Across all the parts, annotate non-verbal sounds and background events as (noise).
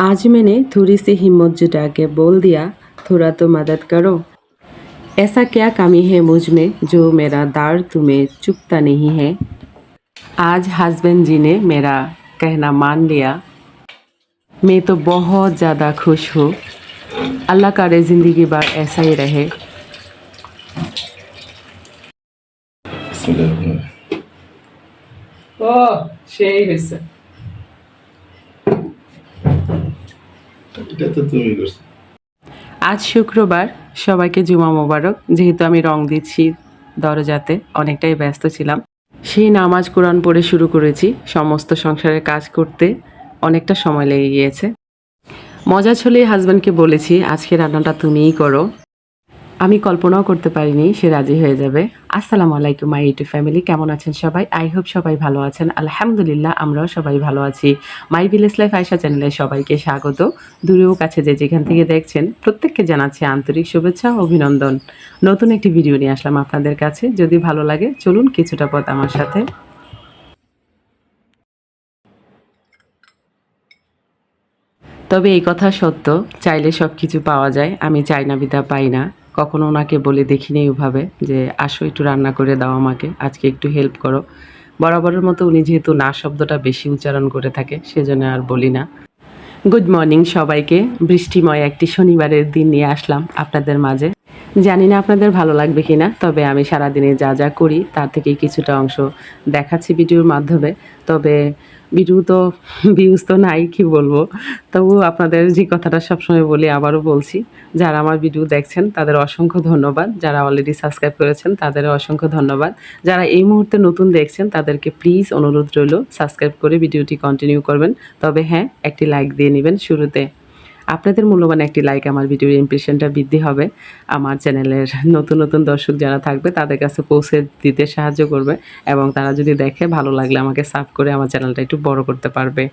आज मैंने थोड़ी सी हिम्मत जुटा के बोल दिया थोड़ा तो मदद करो ऐसा क्या कमी है मुझ में जो मेरा दार तुम्हें चुकता नहीं है आज हस्बैंड जी ने मेरा कहना मान लिया मैं तो बहुत ज़्यादा खुश हूँ अल्लाह करे ज़िंदगी भर ऐसा ही रहे বিসমিল্লাহির ও সেই হয়েছে এটা তুমি আজ শুক্রবার, সবাইকে জুমা মোবারক। যেহেতু আমি রং দিচ্ছি দরজাতে, অনেকটাই ব্যস্ত ছিলাম। সেই নামাজ কোরআন পড়ে শুরু করেছি। সমস্ত সংসারের কাজ করতে অনেকটা সময় লেগে গিয়েছে। মজা ছলেই হাজব্যান্ডকে বলেছি, আজকে রান্নাটা তুমিই করো। আমি কল্পনাও করতে পারিনি সে রাজি হয়ে যাবে। আসসালামু আলাইকুম, মাই ইউটিউব ফ্যামিলি। কেমন আছেন সবাই? আই হোপ সবাই ভালো আছেন। আলহামদুলিল্লাহ, আমরাও সবাই ভালো আছি। মাই ভিলেজ লাইফ আয়সা চ্যানেলে সবাইকে স্বাগত। দূরেও কাছে যে যেখান থেকে দেখছেন, প্রত্যেককে জানাচ্ছি আন্তরিক শুভেচ্ছা অভিনন্দন। নতুন একটি ভিডিও নিয়ে আসলাম আপনাদের কাছে। যদি ভালো লাগে, চলুন কিছুটা পথ আমার সাথে। তবে এই কথা সত্য, চাইলে সব কিছু পাওয়া যায়। আমি চাই না বিদা পাই না। কখনো ওনাকে বলে দেখিনি ওভাবে যে, আসো একটু রান্না করে দাও আমাকে, আজকে একটু হেল্প করো। বরাবরের মতো উনি যেহেতু না শব্দটা বেশি উচ্চারণ করে থাকে, সেজন্য আর বলি না। গুড মর্নিং সবাইকে। বৃষ্টিময় একটি শনিবারের দিন নিয়ে আসলাম আপনাদের মাঝে। জানি না আপনাদের ভালো লাগবে কি না তবে আমি সারাদিনে যা যা করি তার থেকে কিছুটা অংশ দেখাচ্ছি ভিডিওর মাধ্যমে। তবে ভিডিও তো (laughs) ভিউজ তো নাই, কি বলব? তবু আপনাদের যে কথাটা সবসময় বলি, আবারও বলছি, যারা আমার ভিডিও দেখছেন, তাদের অসংখ্য ধন্যবাদ। যারা অলরেডি সাবস্ক্রাইব করেছেন, তাদের অসংখ্য ধন্যবাদ। যারা এই মুহূর্তে নতুন দেখছেন, তাদেরকে প্লিজ অনুরোধ রইল সাবস্ক্রাইব করে ভিডিওটি কন্টিনিউ করবেন। তবে হ্যাঁ একটি লাইক দিয়ে নেবেন শুরুতে। আপনাদের মূল্যবান একটি লাইক আমার ভিডিওর ইমপ্রেশনটা বৃদ্ধি হবে। আমার চ্যানেলের নতুন নতুন দর্শক যারা থাকবে, তাদের কাছে পৌঁছে দিতে সাহায্য করবে এবং তারা যদি দেখে ভালো লাগলে আমাকে সাব করে আমার চ্যানেলটা একটু বড় করতে পারবে।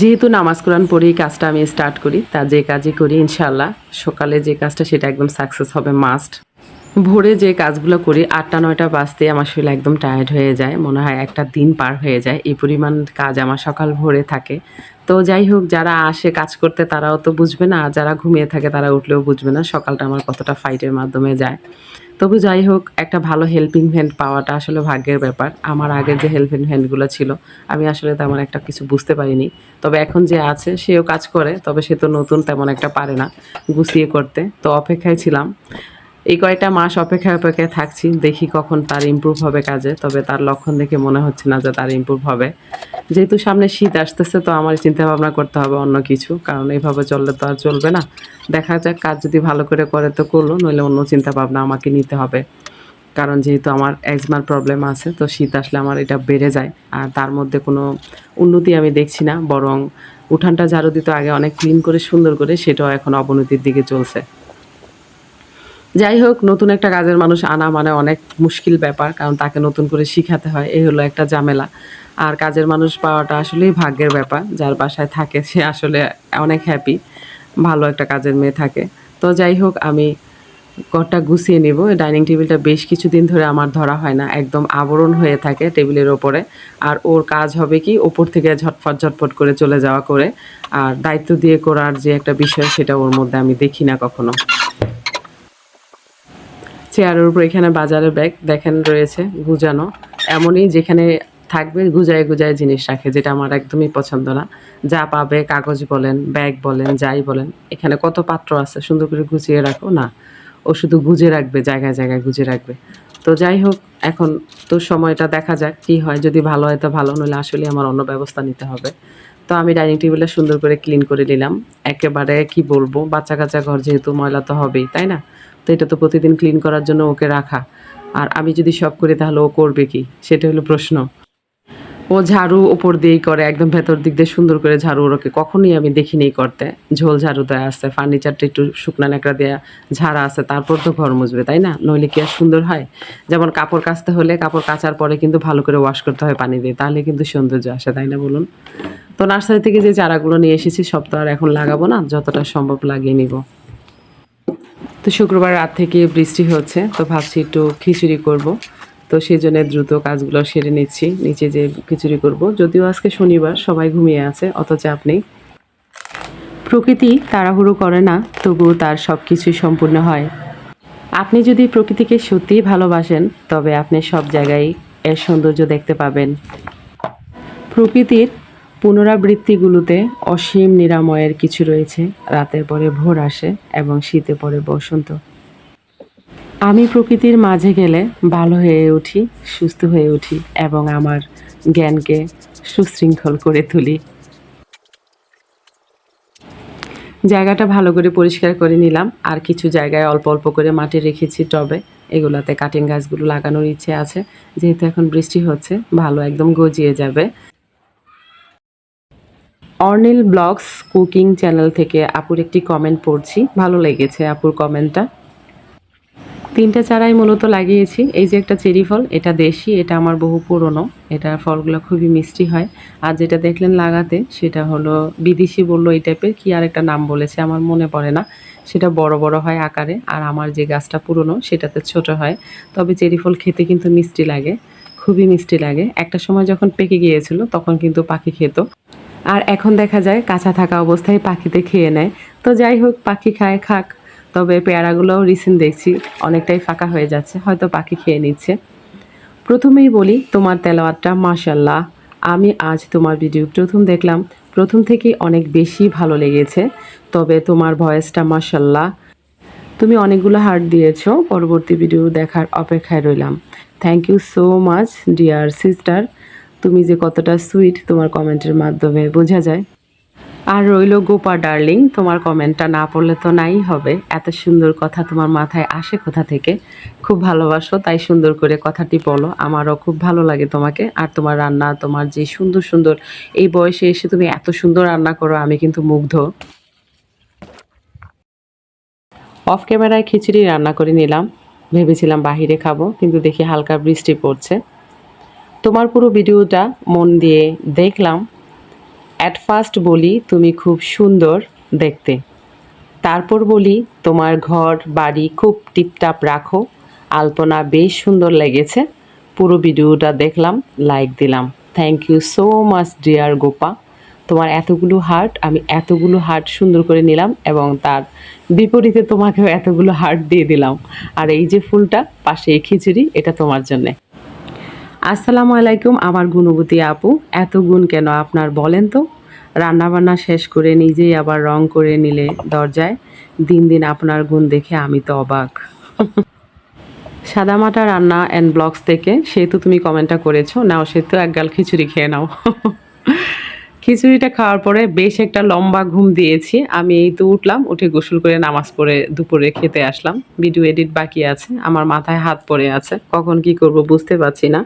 যেহেতু নামাজ কোরআন পড়েই কাজটা আমি স্টার্ট করি, তা যে কাজই করি ইনশাল্লাহ সকালে যে কাজটা সেটা একদম সাকসেস হবে মাস্ট ভোরে যে কাজগুলো করি, আটটা, নয়টা বাজতে আমার শরীর একদম টায়ার্ড হয়ে যায়। মনে হয় একটা দিন পার হয়ে যায়। এই পরিমাণ কাজ আমার সকাল ভোরে থাকে। তো যাই হোক, যারা আসে কাজ করতে তারাও তো বুঝবে না। আর যারা ঘুমিয়ে থাকে তারা উঠলেও বুঝবে না সকালটা আমার কতটা ফাইটের মাধ্যমে যায়। তবু যাই হোক, একটা ভালো হেল্পিং হ্যান্ড পাওয়াটা আসলে ভাগ্যের ব্যাপার। আমার আগের যে হেল্পিং হ্যান্ডগুলো ছিল, আমি আসলে তেমন একটা কিছু বুঝতে পারিনি। তবে এখন যে আছে, সেও কাজ করে। তবে সে তো নতুন তেমন একটা পারে না গুছিয়ে করতে। তো অপেক্ষায় ছিলাম। এই কয়টা মাস অপেক্ষায় অপেক্ষায় থাকছি, দেখি কখন তার ইমপ্রুভ হবে কাজে, তবে তার লক্ষণ দেখে মনে হচ্ছে না যে তার ইমপ্রুভ হবে। যেহেতু সামনে শীত আসতেছে, তো আমার চিন্তা ভাবনা করতে হবে অন্য কিছু, কারণ এইভাবে চললে তো আর চলবে না। দেখা যাক, কাজ যদি ভালো করে করে তো করল, নইলে অন্য চিন্তা ভাবনা আমাকে নিতে হবে। কারণ যেহেতু আমার এক্সমার প্রবলেম আছে, তো শীত আসলে আমার এটা বেড়ে যায়, আর তার মধ্যে কোনো উন্নতি আমি দেখছি না, বরং উঠানটা ঝাড়ু দিতে আগে অনেক ক্লিন করে, সুন্দর করে সেটাও এখন অবনতির দিকে চলছে। যাই হোক, নতুন একটা কাজের মানুষ আনা মানে অনেক মুশকিল ব্যাপার, কারণ তাকে নতুন করে শিখাতে হয়, এই হলো একটা ঝামেলা। আর কাজের মানুষ পাওয়াটা আসলেই ভাগ্যের ব্যাপার, যার বাসায় থাকে সে আসলে অনেক হ্যাপি ভালো একটা কাজের মেয়ে থাকে। তো যাই হোক, আমি ঘরটা গুছিয়ে নিব, ডাইনিং টেবিলটা বেশ কিছুদিন ধরে আমার ধরা হয় না, একদম আবরণ হয়ে থাকে টেবিলের ওপরে। আর ওর কাজ হবে কি, ওপর থেকে ঝটফট ঝটফট করে চলে যাওয়া করে, আর দায়িত্ব দিয়ে করার যে একটা বিষয়, সেটা ওর মধ্যে আমি দেখি না কখনো। চেয়ারের উপর এখানে বাজারের ব্যাগ দেখেন রয়েছে গুজানো। এমনই যেখানে থাকবে গুজায় গুজায় জিনিস রাখে, যেটা আমার একদমই পছন্দ না। যা পাবে কাগজ বলেন, ব্যাগ বলেন, যাই বলেন, এখানে কত পাত্র আছে সুন্দর করে গুছিয়ে রাখো? না। ও শুধু গুজে রাখবে, জায়গায় জায়গায় গুজে রাখবে। তো যাই হোক, এখন তো সময়টা দেখা যাক কি হয়, যদি ভালো হয় তো ভালো, নইলে আসলে আমার অন্য ব্যবস্থা নিতে হবে। তো আমি ডাইনিং টেবিলটা সুন্দর করে ক্লিন করে নিলাম। একেবারে কি বলব, বাচ্চা কাচ্চা ঘর যেহেতু ময়লা তো হবেই, তাই না? তো এটা তো প্রতিদিন ক্লিন করার জন্য ওকে রাখা। আর আমি যদি সব করি তাহলে ও করবে কি? সেটা হলো প্রশ্ন। ও ঝাড়ু ওপর দিয়েই করে, একদম ভেতর দিক দিয়ে সুন্দর করে ঝাড়ু ওরকে কখনোই আমি দেখিনি করতে। ঝোল ঝাড়ু দেওয়া আছে ফার্নিচারটা একটু শুকনা ন্যাকড়া দেওয়া ঝাড়া আছে, তারপর তো ঘর মুছবে, তাই না? নইলে কি আর সুন্দর হয়? যেমন কাপড় কাচতে হলে কাপড় কাচার পরে কিন্তু ভালো করে ওয়াশ করতে হয় পানি দিয়ে, তাহলে কিন্তু সৌন্দর্য আসে, তাই না বলুন? তো নার্সারি থেকে যে চারাগুলো নিয়ে এসেছি, সব তো আর এখন লাগাবো না, যতটা সম্ভব লাগিয়ে নিব। তো শুক্রবার রাত থেকে বৃষ্টি হচ্ছে, তো ভাবছি একটু খিচুড়ি করব। তো সেই জন্য দ্রুত কাজগুলো সেরে নিচ্ছি, নিচে যে খিচুড়ি করব। যদিও আজকে শনিবার, সবাই ঘুমিয়ে আছে অত চাপ নেই প্রকৃতি তাড়াহুড়ো করে না, তবুও তার সব কিছুই সম্পূর্ণ হয়। আপনি যদি প্রকৃতিকে সত্যিই ভালোবাসেন, তবে আপনি সব জায়গায় এর সৌন্দর্য দেখতে পাবেন। প্রকৃতির পুনরাবৃত্তিগুলোতে অসীম নিরাময়ের কিছু রয়েছে। রাতের পরে ভোর আসে এবং শীতে পরে বসন্ত। আমি প্রকৃতির মাঝে গেলে ভালো হয়ে উঠি, সুস্থ হয়ে উঠি এবং আমার জ্ঞানকে সুশৃঙ্খল করে তুলি। জায়গাটা ভালো করে পরিষ্কার করে নিলাম। আর কিছু জায়গায় অল্প অল্প করে মাটি রেখেছি টবে। এগুলাতে কাটিং গাছগুলো লাগানোর ইচ্ছে আছে। যেহেতু এখন বৃষ্টি হচ্ছে, ভালো একদম গজিয়ে যাবে। অর্নিল ব্লগস কুকিং চ্যানেল থেকে আপুর একটি কমেন্ট পড়ছি। ভালো লেগেছে আপুর কমেন্টটা তিনটা চারাই মূলত লাগিয়েছি। এই যে একটা চেরি ফল, এটা দেশি, এটা আমার বহু পুরনো। এটা ফলগুলো খুবই মিষ্টি হয়। আর যেটা দেখলেন লাগাতে, সেটা হলো বিদেশি বলল এই টাইপের কি আর একটা নাম বলেছে আমার মনে পড়ে না। সেটা বড় বড় হয় আকারে, আর আমার যে গাছটা পুরনো, সেটাতে ছোট হয়। তবে চেরি ফল খেতে কিন্তু মিষ্টি লাগে, খুবই মিষ্টি লাগে। একটা সময় যখন পেকে গিয়েছিল, তখন কিন্তু পাখি খেত। আর এখন দেখা যায় কাঁচা থাকা অবস্থায় পাখিতে খেয়ে নেয়। তো যাই হোক, পাখি খায়, খাক। তবে পেয়ারাগুলোও রিসেন্ট দেখছি, অনেকটাই ফাঁকা হয়ে যাচ্ছে, হয়তো পাখি খেয়ে নিচ্ছে। প্রথমেই বলি, তোমার তেলাওয়াতটা মাশাল্লাহ আমি আজ তোমার ভিডিও প্রথম দেখলাম। প্রথম থেকেই অনেক বেশি ভালো লেগেছে, তবে তোমার ভয়েসটা মাশাল্লাহ তুমি অনেকগুলো হার্ট দিয়েছ, পরবর্তী ভিডিও দেখার অপেক্ষায় রইলাম। Thank you so much dear sister তুমি যে কতটা সুইট তোমার কমেন্টের মাধ্যমে বোঝা যায়। আর রইল গোপা ডার্লিং তোমার কমেন্টটা না পড়লে তো নাই হবে। এত সুন্দর কথা তোমার মাথায় আসে কোথা থেকে? খুব ভালোবাসো, তাই সুন্দর করে কথাটি বলো। আমারও খুব ভালো লাগে তোমাকে। আর তোমার রান্না, তোমার যে সুন্দর সুন্দর এই বয়সে এসে তুমি এত সুন্দর রান্না করো, আমি কিন্তু মুগ্ধ। অফ ক্যামেরায় খিচুড়ি রান্না করে নিলাম। ভেবেছিলাম বাহিরে খাব, কিন্তু দেখি হালকা বৃষ্টি পড়ছে। তোমার পুরো ভিডিওটা মন দিয়ে দেখলাম। অ্যাট ফার্স্ট বলি, তুমি খুব সুন্দর দেখতে। তারপর বলি, তোমার ঘর, বাড়ি খুব টিপটাপ রাখো। আলপনা বেশ সুন্দর লেগেছে। পুরো ভিডিওটা দেখলাম লাইক দিলাম। Thank you so much dear Gopa. তোমার এতগুলো হার্ট আমি এতগুলো হার্ট সুন্দর করে নিলাম এবং তার বিপরীতে তোমাকেও এতগুলো হার্ট দিয়ে দিলাম। আর এই যে ফুলটা, পাশে খিচুড়ি, এটা তোমার জন্যে। আসসালামু আলাইকুম, আমার গুণবতী আপু। এত গুণ কেন আপনার বলেন তো? রান্নাবান্না শেষ করে নিজেই আবার রং করে নিলে দরজায়। দিন দিন আপনার গুণ দেখে আমি তো অবাক। সাদামাটা রান্না অ্যান্ড ব্লগস থেকে, সেহেতু তুমি কমেন্টটা করেছ, নাও সেহেতু এক গাল খিচুড়ি খেয়ে নাও। খিচুড়িটা খাওয়ার পরে বেশ একটা লম্বা ঘুম দিয়েছি। আমি এই তো উঠলাম, উঠে গোসল করে নামাজ পড়ে দুপুরে খেতে আসলাম। ভিডিও এডিট বাকি আছে, আমার মাথায় হাত পড়ে আছে। কখন কি করব বুঝতে পারছি না।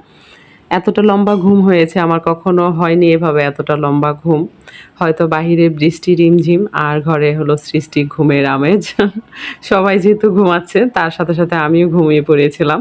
এতটা লম্বা ঘুম হয়েছে, আমার কখনো হয়নি এভাবে এতটা লম্বা ঘুম। হয়তো বাহিরে বৃষ্টি, রিমঝিম, আর ঘরে হলো সৃষ্টি ঘুমের আমেজ। সবাই যেহেতু ঘুমাচ্ছে, তার সাথে সাথে আমিও ঘুমিয়ে পড়েছিলাম।